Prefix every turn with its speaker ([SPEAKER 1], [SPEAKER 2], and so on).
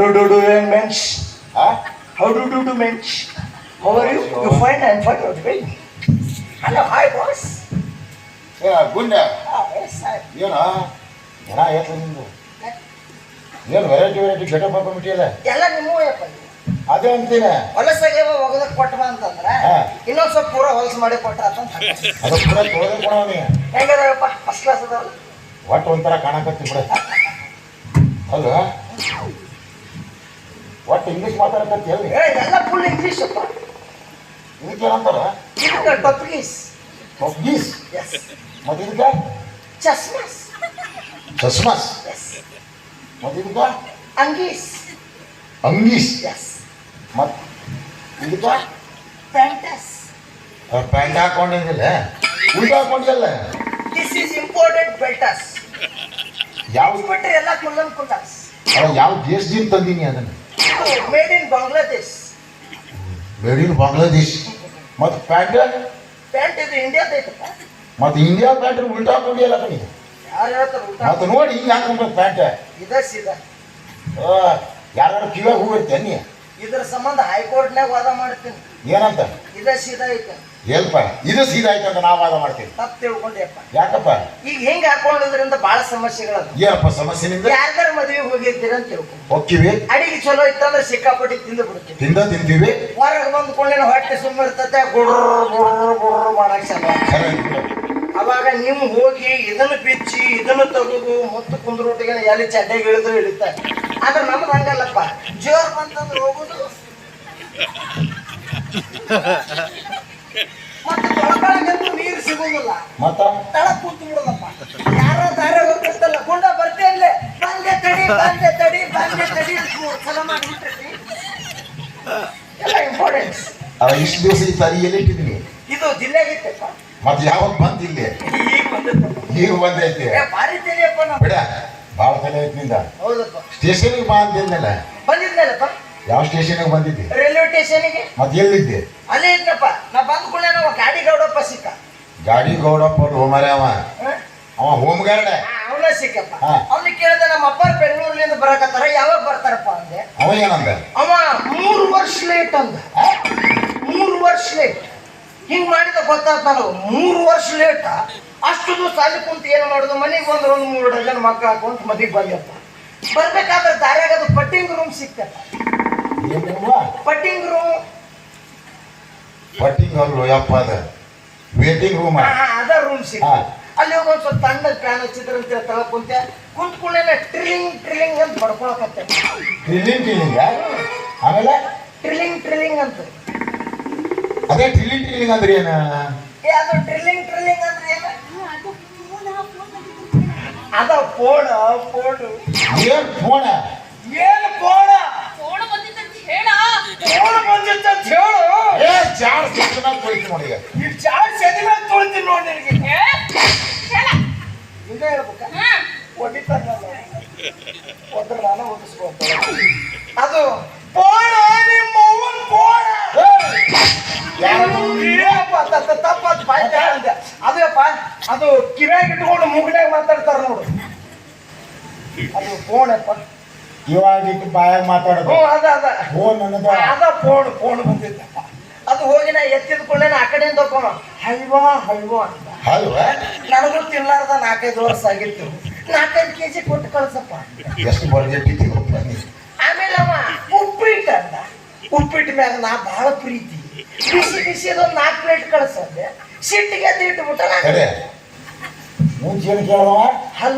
[SPEAKER 1] do do do young mensch?
[SPEAKER 2] ಆ?
[SPEAKER 1] How do do do mensch? How are you? You fine? I'm fine. What going? Hello, hi boss.
[SPEAKER 2] ಏ ಗುಂಡ
[SPEAKER 1] Ah, yes, I.
[SPEAKER 2] ಏನ ಜನ ಏತ ನಿಂದು ಏನು variety variety getup ಹಾಕೊಂಡ್ಬಿಟ್ಟಿಯಲ್ಲ
[SPEAKER 1] ಎಲ್ಲ ನಿಮ್ಮೂ ಯಪ್ಪ
[SPEAKER 2] ಅದೇ ಅಂತೀನಿ
[SPEAKER 1] ಹೊಲಸಾಗೆ ಒಗದಕ್ಕೆ ಕೊಟ್ಟವ ಅಂತಂದ್ರೆ ಇನ್ನೊಂದು ಸ್ವಲ್ಪ ಪೂರ ಹೊಲಸು ಮಾಡಿ ಕೊಟ್ರ ಅಂತ
[SPEAKER 2] ಅದು ಪೂರ ತೊಳೆದು ಕೊಡವನಿ
[SPEAKER 1] ಹೆಂಗದಪ್ಪ ಫಸ್ಟ್ ಕ್ಲಾಸ್ ಅದಾವಲ್ಲ
[SPEAKER 2] ಒಟ್ಟು ಒಂಥರ ಕಾಣಕತ್ತಿ ಬಿಡ ಅಲ್ವ ಒಟ್ಟು ಇಂಗ್ಲೀಷ್ ಮಾತಾಡಕತ್ತಿ ಎಲ್ಲಿ
[SPEAKER 1] ಏ ಎಲ್ಲ ಫುಲ್ ಇಂಗ್ಲೀಷ್ ಅಪ್ಪ.
[SPEAKER 2] ಇದಕ್ಕೆ ಏನಂತಾರ?
[SPEAKER 1] ಇದಕ್ಕೆ ಟೊಪ್ಗೀಸ್
[SPEAKER 2] ಒಗ್ಗೀಸ್
[SPEAKER 1] ಎಸ್
[SPEAKER 2] ಮತ್ತೆ ಇದಕ್ಕೆ?
[SPEAKER 1] ಚಸ್ಮಸ್
[SPEAKER 2] ಚಸ್ಮಸ್
[SPEAKER 1] ಎಸ್
[SPEAKER 2] ಮತ್ತೆ ಇದಕ್ಕೆ?
[SPEAKER 1] ಅಂಗೀಸ್
[SPEAKER 2] ಅಂಗೀಸ್
[SPEAKER 1] ಎಸ್
[SPEAKER 2] ಮತ್ ಇದಕ್ಕೆ?
[SPEAKER 1] ಪ್ಯಾಂಟಸ್
[SPEAKER 2] ಪ್ಯಾಂಟ್ ಹಾಕೊಂಡಿದ್ದಿಲ್ಲ. ಉಲ್ಟಾ ಹಾಕೊಂಡಿಲ್ಲ
[SPEAKER 1] ದಿಸ್ ಈಸ್ ಇಂಪಾರ್ಟೆಂಟ್ ಬೆಲ್ಟಸ್
[SPEAKER 2] ಯಾವ
[SPEAKER 1] ಬಿಟ್ಟರೆ ಎಲ್ಲ ಕುಲ್ಲನ್ ಕುಲ್ಲಸ್
[SPEAKER 2] ಯಾವ ದೇಶದಿಂದ ತಂದೀನಿ ಅದನ್ನ?
[SPEAKER 1] Made in Bangladesh
[SPEAKER 2] made in Bangladesh ಮತ್ತು ಪ್ಯಾಂಟ್
[SPEAKER 1] ಪ್ಯಾಂಟ್ ಇದು ಇಂಡಿಯಾದ ಐತಪ್ಪ.
[SPEAKER 2] ಮತ್ತು ಇಂಡಿಯಾ ಪ್ಯಾಂಟ್ ಉಲ್ಟಾ ಹಾಕೊಂಡಿಯಲ್ಲ ಕಣಿ
[SPEAKER 1] ಯಾರು ಹೇಳ್ತಾರೆ ಉಲ್ಟಾ
[SPEAKER 2] ಮತ್ತು ನೋಡಿ ಹಿಂಗೆ ಹಾಕೊಂಡ್ಬೇಕು ಪ್ಯಾಂಟ್
[SPEAKER 1] ಇದ ಸೀದಾ.
[SPEAKER 2] ಯಾರು ಕಿವಿಯಾಗ ಹೋಗಿರ್ತೆ ನೀ?
[SPEAKER 1] ಇದ್ರ ಸಂಬಂಧ ಹೈಕೋರ್ಟ್ನಾಗ ವಾದ ಮಾಡ್ತೀನಿ.
[SPEAKER 2] ಏನಂತ?
[SPEAKER 1] ಇದ ಸೀದಾ ಐತೆ.
[SPEAKER 2] ಇದು ಸೀದಾ ಆಯ್ತಂತ ನಾವು ವಾದ ಮಾಡ್ತೀವಿ.
[SPEAKER 1] ತಪ್ಪು ತಿಳ್ಕೊಂಡೆಪ್ಪ
[SPEAKER 2] ಯಾಕಪ್ಪ?
[SPEAKER 1] ಈಗ ಹೆಂಗ್ ಹಾಕೊಂಡಿದ್ರಿಂದ ಬಹಳ ಸಮಸ್ಯೆಗಳು
[SPEAKER 2] ಏನಪ್ಪ ಸಮಸ್ಯೆನಿಂದ?
[SPEAKER 1] ಯಾರ್ದಾರ ಮದುವೆಗೆ ಹೋಗಿರ್ತೀರ ಅಂತ ತಿಳ್ಕೊ.
[SPEAKER 2] ಹೊಕ್ಕಿವಿ
[SPEAKER 1] ಅಡಿಗೆ ಚಲೋ ಇತ್ತಂದ್ರೆ ಸಿಕ್ಕಾಪಟ್ಟಿ ತಿಂದು ಬಿಡ್ತೀವಿ.
[SPEAKER 2] ತಿಂದ ತಿಂತೀವಿ.
[SPEAKER 1] ಹೊರಗೆ ಬಂದು ಕೊಳ್ಳೇನ ಹೊಟ್ಟೆ ಸುಮ್ಮ ಇರ್ತತೆ ಗುಡ್ರ ಗುಡ್ರ ಗುಡ್ರ ಮಾಡಕ್ ಚಲೋ
[SPEAKER 2] ಖರೆ
[SPEAKER 1] ಅವಾಗ ನೀವು ಹೋಗಿ ಇದನ್ನು ಬಿಚ್ಚಿ ಇದನ್ನು ತೆಗೆದು ಮುತ್ತು ಕುಂದ್ರೋಟಿಗೆ ಎಲ್ಲಿ ಚಡ್ಡೆಗೆ ಇಳಿದ್ರು ಇಳಿತಾರೆ. ಆದ್ರೆ ನಮ್ದು ಹಂಗಲ್ಲಪ್ಪ. ಜೋರ್ ಬಂತಂದ್ರೆ ಹೋಗುದು. ಮತ್ತೆ ನೀರು ಸಿಗೋದಿಲ್ಲ.
[SPEAKER 2] ಮತ್ತ?
[SPEAKER 1] ತಳ ಕೂತು ಬಿಡೋದಪ್ಪ. ಯಾರೋ ದಾರಿ ಹೋಗ್ತಿರ್ತಲ್ಲ ಗುಂಡ ಬರ್ತೇನ್ಲೆ ಬಂದೆ ತಡಿ ಬಂದೆ ತಡಿ ಬಂದೆ ತಡಿ ಸಲ ಎಲ್ಲ ಇಂಪಾರ್ಟೆನ್ಸ್
[SPEAKER 2] ಅವ ಇಷ್ಟು ದಿವಸ ಇತ್ತು ತರಿ ಎಲ್ಲಿ ಇಟ್ಟಿದ್ದೀನಿ?
[SPEAKER 1] ಇದು ಜಿಲ್ಲೆಗಿತ್ತಪ್ಪ
[SPEAKER 2] ಮತ್ತೆ ಯಾವಾಗ ಬಂದಿಲ್ಲ ಇಲ್ಲಿ?
[SPEAKER 1] ಈಗ ಬಂದೈತಪ್ಪ
[SPEAKER 2] ಈಗ ಬಂದೈತಿ
[SPEAKER 1] ಏ ಭಾರಿ ತಿಳಿಯಪ್ಪ ನಾವು.
[SPEAKER 2] ಬಿಡ ಭಾಳ ತಲೆ ಐತಿ ನಿಂದ
[SPEAKER 1] ಹೌದಪ್ಪ.
[SPEAKER 2] ಸ್ಟೇಷನ್ಗೆ ಬಾ ಅಂದಿದ್ನಲ್ಲ?
[SPEAKER 1] ಬಂದಿದ್ನಲ್ಲಪ್ಪ.
[SPEAKER 2] ಯಾವ ಸ್ಟೇಷನ್ಗೆ ಬಂದಿದ್ದೆ?
[SPEAKER 1] ರೈಲ್ವೆ ಸ್ಟೇಷನ್ಗೆ.
[SPEAKER 2] ಮತ್ತೆ ಎಲ್ಲಿದ್ದೆ?
[SPEAKER 1] ಅಲ್ಲೇ ಇದ್ನಪ್ಪ. ನಾ ಬಂದ ಕೂಡಲೇ ನಾವು ಗಾಡಿ ಗೌಡಪ್ಪ ಸಿಕ್ಕ.
[SPEAKER 2] ಗಾಡಿ ಗೌಡಪ್ಪ ಹೋಮರೆ ಅವ ಅವ ಹೋಮ್ ಗಾರ್ಡ್
[SPEAKER 1] ಅವನ ಸಿಕ್ಕಪ್ಪ. ಅವ್ನ ಕೇಳಿದೆ ನಮ್ಮ ಅಪ್ಪ ಬೆಂಗಳೂರಿನಿಂದ ಬರಕತ್ತಾರ ಯಾವಾಗ ಬರ್ತಾರಪ್ಪ ಅಂದೆ.
[SPEAKER 2] ಅವ ಏನಂದ?
[SPEAKER 1] ಅವ ಮೂರು ವರ್ಷ ಲೇಟ್ ಅಂದ. ಮೂರು ವರ್ಷ ಲೇಟ್ ಹಿಂಗ್ ಮಾಡಿದ ಗೊತ್ತಾತ್ ನಾನು ಮೂರು ವರ್ಷ ಲೇಟ್ ಅಷ್ಟು ದಿವಸ ಅಲ್ಲಿ ಕುಂತ ಏನು ಮಾಡುದು? ಮನೆಗೆ ಬಂದ್ರೆ ಒಂದು ಮೂರು ಡಜನ್ ಮಕ್ಕಳು ಹಾಕೊಂತ ಮದಿಗೆ ಬಂದಪ್ಪ. ಬರ್ಬೇಕಾದ್ರೆ ದಾರಿಯಾಗ ಅದು ಪಟ್ಟಿಂಗ್ ರೂಮ್ ಸಿಕ್ತಪ್ಪ. ಪಟ್ಟಿಂಗ್ ರೂಮ್
[SPEAKER 2] ಪಟ್ಟಿಂಗ್ ಅಲ್ಲು ಯಪ್ಪ ಅದ ವೇಟಿಂಗ್ ರೂಮ್
[SPEAKER 1] ಅದ ರೂಮ್ ಸಿಕ್ತ
[SPEAKER 2] ಹಾ.
[SPEAKER 1] ಅಲ್ಲಿ ಹೋಗಿ ಒಂದ್ ಸ್ವಲ್ಪ ತಣ್ಣಗೆ ಫ್ಯಾನ್ ಹಚ್ಚಿದ್ರ ಅಂತ ತಗ ಕುಂತೆ ಕುಂತ್ ಕೂಡಲೇ ಟ್ರಿಲಿಂಗ್ ಟ್ರಿಲಿಂಗ್ ಅಂತ ಬಡ್ಕೊಳಕತ್ತೆ
[SPEAKER 2] ಟ್ರಿಲಿಂಗ್ ಟ್ರಿಲಿಂಗ್ ಆಮೇಲೆ
[SPEAKER 1] ಟ್ರಿಲಿಂಗ್ ಟ್ರಿಲಿಂಗ್ ಅಂತ
[SPEAKER 2] ಅದೇ ಟ್ರಿಲಿಂಗ್ ಟ್ರಿಲಿಂಗ್ ಅಂದ್ರೆ ಏನ
[SPEAKER 1] ಏ ಅದು ಟ್ರಿಲಿಂಗ್ ಟ್ರಿಲಿಂಗ್ ಅಂದ್ರೆ ಏನು ಅದ ಫೋನ್ ಫೋನ್
[SPEAKER 2] ಏನ್ ಫೋನ
[SPEAKER 1] ಏನು ಫೋನ್
[SPEAKER 3] ಫೋನ್ ಬಂದಿತ್ತಂತ ಹೇಳ
[SPEAKER 1] ಫೋನ್ ಬಂದಿತ್ತ ಅಂತ ಹೇಳು
[SPEAKER 2] ಚಾರ್ ಸಿಕ್ಕಿನ ಕೊಯ್ತು ನೋಡಿ ಈಗ.
[SPEAKER 1] ಈ ಚಾರ್ಜ್ ಸೆದಿ ಮೇಲೆ ತೊಳಿತೀನಿ ನೋಡಿ ನಿನಗೆ. ಹಿಂಗೆ ಹೇಳ್ಬೇಕ?
[SPEAKER 3] ಹಾ
[SPEAKER 1] ಹೊಡಿತಾರ ಒದ್ರ ನಾನು ಅದು ಪೋಣ ನಿಮ್ಮ ಅವ್ವನ್ ಫೋನ್ ತಪ್ಪಾತ್ ಬಾಯ್ ಅಂದೆ. ಅದೇಪ್ಪ ಅದು ಕಿವ್ಯಾಗ ಇಟ್ಕೊಂಡು ಮುಗ್ನಾಗ ಮಾತಾಡ್ತಾರ ನೋಡು. ಅದು ಫೋನ್ ಅಪ್ಪ
[SPEAKER 2] ಇವಾಗ ಇಟ್ಟು ಬಾಯಾಗ ಮಾತಾಡೋದು.
[SPEAKER 1] ಅದ ಅದ.
[SPEAKER 2] ಫೋನ್ ಅನ್ನೋದು
[SPEAKER 1] ಅದ ಫೋನ್ ಫೋನ್ ಬಂದಿದ್ದಪ್ಪ ಅದು ಹೋಗಿ ನಾ ಎತ್ತಿದ ಕೂಡಲೇ ಆ ಕಡೆಯಿಂದ ಹೋಗೋಣ ಹಲ್ವಾ ಹಲ್ವಾ ಅಂತ.
[SPEAKER 2] ಅಲ್ವಾ
[SPEAKER 1] ನನಗೂ ತಿನ್ನಲಾರ್ದ ನಾಲ್ಕೈದು ವರ್ಷ ಆಗಿತ್ತು. ನಾಲ್ಕೈದು ಕೆ ಜಿ ಕೊಟ್ಟು ಕಳ್ಸಪ್ಪ.
[SPEAKER 2] ಎಷ್ಟು
[SPEAKER 1] ಆಮೇಲೆ ಅವ ಉಪ್ಪಿಟ್ಟು ಅಂದ. ಉಪ್ಪಿಟ್ಟು ಮ್ಯಾಗ ನಾ ಬಹಳ ಪ್ರೀತಿ. ಬಿಸಿ ಬಿಸಿ ಅದೊಂದು ನಾಲ್ಕು ಪ್ಲೇಟ್ ಕಳ್ಸಂದೆ. ಸಿಟ್ಟಿಗೆ ಅದು ಇಟ್ಬಿಟ್ಟ ನಾ
[SPEAKER 2] ಕಡೆ. ಮುಂಚೆ
[SPEAKER 1] ಹಲ್ವಾ.